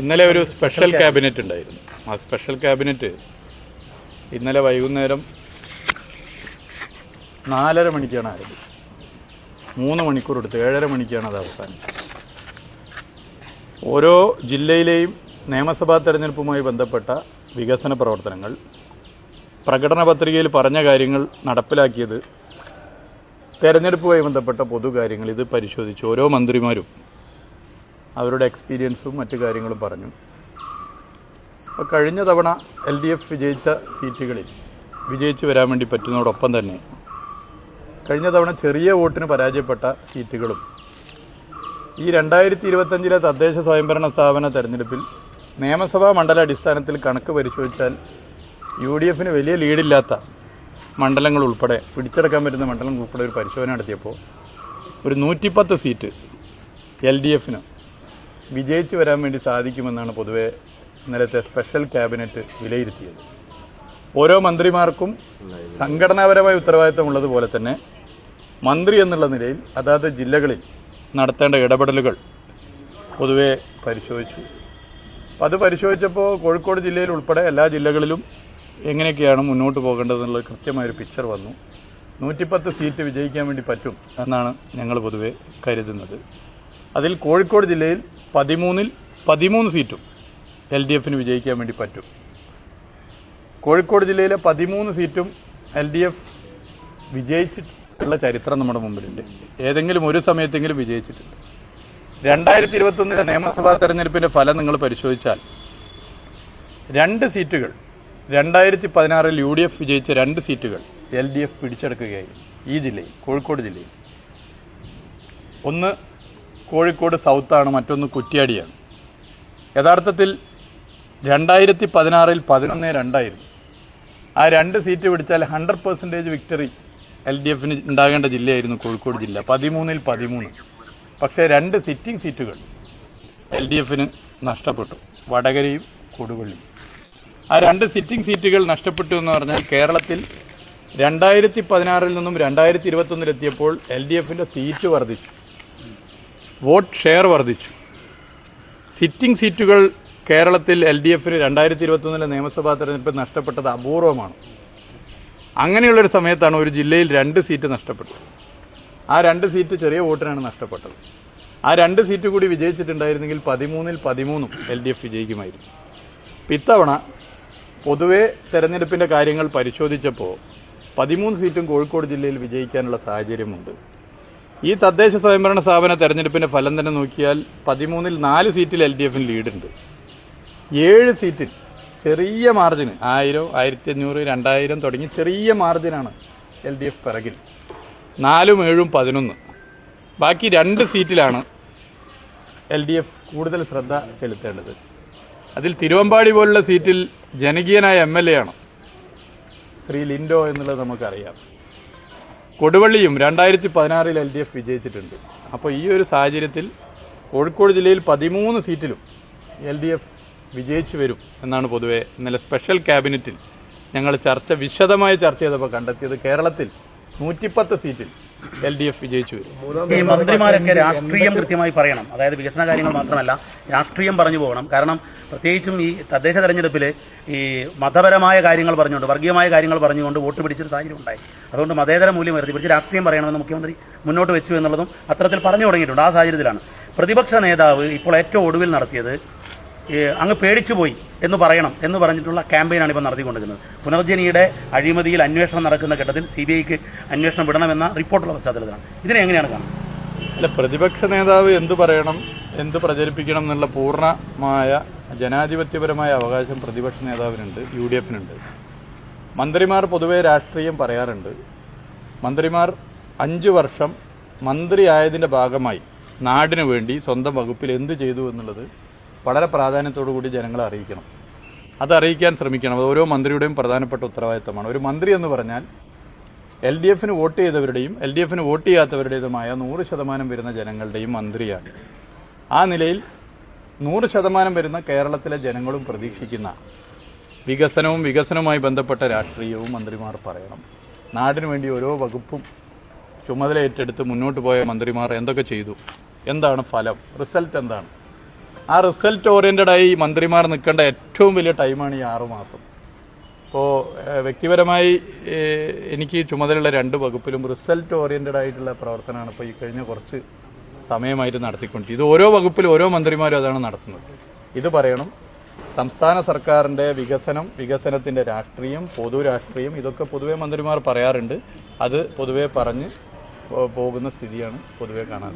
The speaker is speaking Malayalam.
ഇന്നലെ ഒരു സ്പെഷ്യൽ ക്യാബിനറ്റ് ഉണ്ടായിരുന്നു. ആ സ്പെഷ്യൽ ക്യാബിനറ്റ് ഇന്നലെ വൈകുന്നേരം നാലര മണിക്കാണ് ആരംഭിച്ചത് മൂന്ന് മണിക്കൂർ എടുത്ത്. ഏഴര മണിക്കാണ് അത് അവസാനിച്ചത്. ഓരോ ജില്ലയിലെയും നിയമസഭാ തെരഞ്ഞെടുപ്പുമായി ബന്ധപ്പെട്ട വികസന പ്രവർത്തനങ്ങൾ പ്രകടന പത്രികയിൽ പറഞ്ഞ കാര്യങ്ങൾ നടപ്പിലാക്കിയത് തെരഞ്ഞെടുപ്പുമായി ബന്ധപ്പെട്ട പൊതുകാര്യങ്ങൾ ഇത് പരിശോധിച്ച് ഓരോ മന്ത്രിമാരും അവരുടെ എക്സ്പീരിയൻസും മറ്റു കാര്യങ്ങളും പറഞ്ഞു. അപ്പോൾ കഴിഞ്ഞ തവണ എൽ ഡി എഫ് വിജയിച്ച സീറ്റുകളിൽ വിജയിച്ച് വരാൻ വേണ്ടി പറ്റുന്നതോടൊപ്പം തന്നെ കഴിഞ്ഞ തവണ ചെറിയ വോട്ടിന് പരാജയപ്പെട്ട സീറ്റുകളും ഈ രണ്ടായിരത്തി ഇരുപത്തഞ്ചിലെ തദ്ദേശ സ്വയംഭരണ സ്ഥാപന തെരഞ്ഞെടുപ്പിൽ നിയമസഭാ മണ്ഡല അടിസ്ഥാനത്തിൽ കണക്ക് പരിശോധിച്ചാൽ യു ഡി എഫിന് വലിയ ലീഡില്ലാത്ത മണ്ഡലങ്ങൾ ഉൾപ്പെടെ പിടിച്ചെടുക്കാൻ പറ്റുന്ന മണ്ഡലങ്ങൾ ഉൾപ്പെടെ ഒരു പരിശോധന നടത്തിയപ്പോൾ ഒരു നൂറ്റിപ്പത്ത് സീറ്റ് എൽ ഡി എഫിന് വിജയിച്ചു വരാൻ വേണ്ടി സാധിക്കുമെന്നാണ് പൊതുവെ ഇന്നലത്തെ സ്പെഷ്യൽ ക്യാബിനറ്റ് വിലയിരുത്തിയത്. ഓരോ മന്ത്രിമാർക്കും സംഘടനാപരമായ ഉത്തരവാദിത്തമുള്ളതുപോലെ തന്നെ മന്ത്രി എന്നുള്ള നിലയിൽ അതാത് ജില്ലകളിൽ നടത്തേണ്ട ഇടപെടലുകൾ പൊതുവെ പരിശോധിച്ചു. അപ്പോൾ അത് പരിശോധിച്ചപ്പോൾ കോഴിക്കോട് ജില്ലയിൽ ഉൾപ്പെടെ എല്ലാ ജില്ലകളിലും എങ്ങനെയൊക്കെയാണ് മുന്നോട്ട് പോകേണ്ടതെന്നുള്ള കൃത്യമായൊരു പിക്ചർ വന്നു. നൂറ്റിപ്പത്ത് സീറ്റ് വിജയിക്കാൻ വേണ്ടി പറ്റും എന്നാണ് ഞങ്ങൾ പൊതുവെ കരുതുന്നത്. അതിൽ കോഴിക്കോട് ജില്ലയിൽ പതിമൂന്നിൽ പതിമൂന്ന് സീറ്റും എൽ ഡി എഫിന് വിജയിക്കാൻ വേണ്ടി പറ്റും. കോഴിക്കോട് ജില്ലയിലെ പതിമൂന്ന് സീറ്റും എൽ ഡി എഫ് വിജയിച്ചിട്ടുള്ള ചരിത്രം നമ്മുടെ മുമ്പിലുണ്ട്. ഏതെങ്കിലും ഒരു സമയത്തെങ്കിലും വിജയിച്ചിട്ടുണ്ട്. രണ്ടായിരത്തി ഇരുപത്തൊന്നിലെ നിയമസഭാ തെരഞ്ഞെടുപ്പിന്റെ ഫലം നിങ്ങൾ പരിശോധിച്ചാൽ രണ്ട് സീറ്റുകൾ രണ്ടായിരത്തി പതിനാറിൽ യു ഡി എഫ് വിജയിച്ച രണ്ട് സീറ്റുകൾ എൽ ഡി എഫ് പിടിച്ചെടുക്കുകയായിരുന്നു ഈ ജില്ലയിൽ കോഴിക്കോട് ജില്ലയിൽ. ഒന്ന് കോഴിക്കോട് സൗത്താണ് മറ്റൊന്ന് കുറ്റ്യാടിയാണ്. യഥാർത്ഥത്തിൽ രണ്ടായിരത്തി പതിനാറിൽ പതിനൊന്ന് രണ്ടായിരുന്നു. ആ രണ്ട് സീറ്റ് പിടിച്ചാൽ hundred percentage victory L D എഫിന് ഉണ്ടാകേണ്ട ജില്ലയായിരുന്നു കോഴിക്കോട് ജില്ല. പതിമൂന്നിൽ പതിമൂന്ന്. പക്ഷേ രണ്ട് സിറ്റിംഗ് സീറ്റുകൾ എൽ ഡി എഫിന് നഷ്ടപ്പെട്ടു. വടകരയും കൊടുവള്ളിയും. ആ രണ്ട് സിറ്റിംഗ് സീറ്റുകൾ നഷ്ടപ്പെട്ടു എന്ന് പറഞ്ഞാൽ കേരളത്തിൽ രണ്ടായിരത്തി പതിനാറിൽ നിന്നും രണ്ടായിരത്തി ഇരുപത്തൊന്നിലെത്തിയപ്പോൾ എൽ ഡി എഫിന്റെ സീറ്റ് വർദ്ധിച്ചു. വോട്ട് ഷെയർ വർദ്ധിച്ചു. സിറ്റിംഗ് സീറ്റുകൾ കേരളത്തിൽ എൽ ഡി എഫിന് രണ്ടായിരത്തി ഇരുപത്തൊന്നിലെ നിയമസഭാ തെരഞ്ഞെടുപ്പ് നഷ്ടപ്പെട്ടത് അപൂർവമാണ്. അങ്ങനെയുള്ളൊരു സമയത്താണ് ഒരു ജില്ലയിൽ രണ്ട് സീറ്റ് നഷ്ടപ്പെട്ടത്. ആ രണ്ട് സീറ്റ് ചെറിയ വോട്ടിനാണ് നഷ്ടപ്പെട്ടത്. ആ രണ്ട് സീറ്റ് കൂടി വിജയിച്ചിട്ടുണ്ടായിരുന്നെങ്കിൽ പതിമൂന്നിൽ പതിമൂന്നും എൽ ഡി എഫ് വിജയിക്കുമായിരുന്നു. ഇപ്പം ഇത്തവണ പൊതുവെ തെരഞ്ഞെടുപ്പിന്റെ കാര്യങ്ങൾ പരിശോധിച്ചപ്പോൾ പതിമൂന്ന് സീറ്റും കോഴിക്കോട് ജില്ലയിൽ വിജയിക്കാനുള്ള സാഹചര്യമുണ്ട്. ഈ തദ്ദേശ സ്വയംഭരണ സ്ഥാപന തെരഞ്ഞെടുപ്പിന്റെ ഫലം തന്നെ നോക്കിയാൽ പതിമൂന്നിൽ നാല് സീറ്റിൽ എൽ ഡി എഫിന് ലീഡുണ്ട്. ഏഴ് സീറ്റിൽ ചെറിയ മാർജിന് ആയിരം ആയിരത്തി അഞ്ഞൂറ് രണ്ടായിരം തുടങ്ങി ചെറിയ മാർജിനാണ് എൽ ഡി എഫ് പിറകിൽ. നാലും ഏഴും പതിനൊന്ന്. ബാക്കി രണ്ട് സീറ്റിലാണ് എൽ ഡി എഫ് കൂടുതൽ ശ്രദ്ധ ചെലുത്തേണ്ടത്. അതിൽ തിരുവമ്പാടി പോലുള്ള സീറ്റിൽ ജനകീയനായ എം എൽ എ ആണ്. ശ്രീ ലിൻഡോ എന്നുള്ളത് നമുക്കറിയാം. കൊടുവള്ളിയും രണ്ടായിരത്തി പതിനാറിൽ എൽ ഡി എഫ് വിജയിച്ചിട്ടുണ്ട്. അപ്പോൾ ഈ ഒരു സാഹചര്യത്തിൽ കോഴിക്കോട് ജില്ലയിൽ പതിമൂന്ന് സീറ്റിലും എൽ ഡി എഫ് വിജയിച്ചു വരും എന്നാണ് പൊതുവെ ഇന്നലെ സ്പെഷ്യൽ ക്യാബിനറ്റിൽ ഞങ്ങൾ ചർച്ച വിശദമായി ചർച്ച ചെയ്തപ്പോൾ കണ്ടെത്തിയത് കേരളത്തിൽ നൂറ്റിപ്പത്ത് സീറ്റിൽ എൽ ഡി എഫ് വിജയിച്ചു. വരും ഈ മന്ത്രിമാരൊക്കെ രാഷ്ട്രീയം കൃത്യമായി പറയണം. അതായത് വികസന കാര്യങ്ങൾ മാത്രമല്ല രാഷ്ട്രീയം പറഞ്ഞു പോകണം. കാരണം പ്രത്യേകിച്ചും ഈ തദ്ദേശ തെരഞ്ഞെടുപ്പിൽ ഈ മതപരമായ കാര്യങ്ങൾ പറഞ്ഞുകൊണ്ട് വർഗീയമായ കാര്യങ്ങൾ പറഞ്ഞുകൊണ്ട് വോട്ട് പിടിച്ചൊരു സാഹചര്യം ഉണ്ടായി. അതുകൊണ്ട് മതേതര മൂല്യം ഉയർത്തിപ്പിടിച്ച് രാഷ്ട്രീയം പറയണമെന്ന് മുഖ്യമന്ത്രി മുന്നോട്ട് വെച്ചു എന്നുള്ളതും അത്തരത്തിൽ പറഞ്ഞു തുടങ്ങിയിട്ടുണ്ട്. ആ സാഹചര്യത്തിലാണ്. പ്രതിപക്ഷ നേതാവ് ഇപ്പോൾ ഏറ്റവും ഒടുവിൽ നടത്തിയത് ഈ പേടിച്ചു പോയി എന്ന് പറയണം എന്ന് പറഞ്ഞിട്ടുള്ള ക്യാമ്പയിനാണ് ഇപ്പോൾ നടത്തിക്കൊണ്ടിരിക്കുന്നത്. പുനർജനിയുടെ അഴിമതിയിൽ അന്വേഷണം നടക്കുന്ന ഘട്ടത്തിൽ സി ബി ഐക്ക് അന്വേഷണം വിടണമെന്ന റിപ്പോർട്ടുള്ള പശ്ചാത്തലത്തിലാണ്. ഇതിനെ എങ്ങനെയാണ് കാണുന്നത്? അല്ല പ്രതിപക്ഷ നേതാവ് എന്തു പറയണം എന്ത് പ്രചരിപ്പിക്കണം എന്നുള്ള പൂർണമായ ജനാധിപത്യപരമായ അവകാശം പ്രതിപക്ഷ നേതാവിനുണ്ട് യു ഡി എഫിനുണ്ട് മന്ത്രിമാർ പൊതുവെ രാഷ്ട്രീയം പറയാറുണ്ട്. മന്ത്രിമാർ അഞ്ച് വർഷം മന്ത്രിയായതിന്റെ ഭാഗമായി നാടിനു വേണ്ടി സ്വന്തം വകുപ്പിൽ എന്ത് ചെയ്തു എന്നുള്ളത് വളരെ കൂടി ജനങ്ങളെ അറിയിക്കണം. അതറിയിക്കാൻ ശ്രമിക്കണം. അത് ഓരോ മന്ത്രിയുടെയും പ്രധാനപ്പെട്ട ഉത്തരവാദിത്തമാണ്. ഒരു മന്ത്രി എന്ന് പറഞ്ഞാൽ എൽ ഡി എഫിന് വോട്ട് ചെയ്തവരുടെയും എൽ ഡി എഫിന് വോട്ട് ചെയ്യാത്തവരുടേതുമായ നൂറ് ശതമാനം വരുന്ന ജനങ്ങളുടെയും മന്ത്രിയാണ്. ആ നിലയിൽ നൂറ് ശതമാനം വരുന്ന കേരളത്തിലെ ജനങ്ങളും പ്രതീക്ഷിക്കുന്ന വികസനവും വികസനവുമായി ബന്ധപ്പെട്ട രാഷ്ട്രീയവും മന്ത്രിമാർ പറയണം. നാടിനു വേണ്ടി ഓരോ വകുപ്പും ചുമതല ഏറ്റെടുത്ത് മുന്നോട്ട് പോയ മന്ത്രിമാർ എന്തൊക്കെ ചെയ്തു? എന്താണ് ഫലം? റിസൾട്ട് എന്താണ്? ആ റിസൾട്ട് ഓറിയന്റഡായി മന്ത്രിമാർ നിൽക്കേണ്ട ഏറ്റവും വലിയ ടൈമാണ് ഈ ആറുമാസം ഇപ്പോൾ വ്യക്തിപരമായി എനിക്ക് ചുമതലയുള്ള രണ്ട് വകുപ്പിലും റിസൾട്ട് ഓറിയന്റഡ് ആയിട്ടുള്ള പ്രവർത്തനമാണ് ഇപ്പോൾ ഈ കഴിഞ്ഞ കുറച്ച് സമയമായിട്ട് നടത്തിക്കൊണ്ടിരിക്കുന്നത്. ഇത് ഓരോ വകുപ്പിലും ഓരോ മന്ത്രിമാരും അതാണ് നടത്തുന്നത്. ഇത് പറയണം സംസ്ഥാന സർക്കാരിന്റെ വികസനം വികസനത്തിന്റെ രാഷ്ട്രീയം പൊതു രാഷ്ട്രീയം ഇതൊക്കെ പൊതുവേ മന്ത്രിമാർ പറയാറുണ്ട്. അത് പൊതുവേ പറഞ്ഞ് പോകുന്ന സ്ഥിതിയാണ് പൊതുവേ കാണാൻ.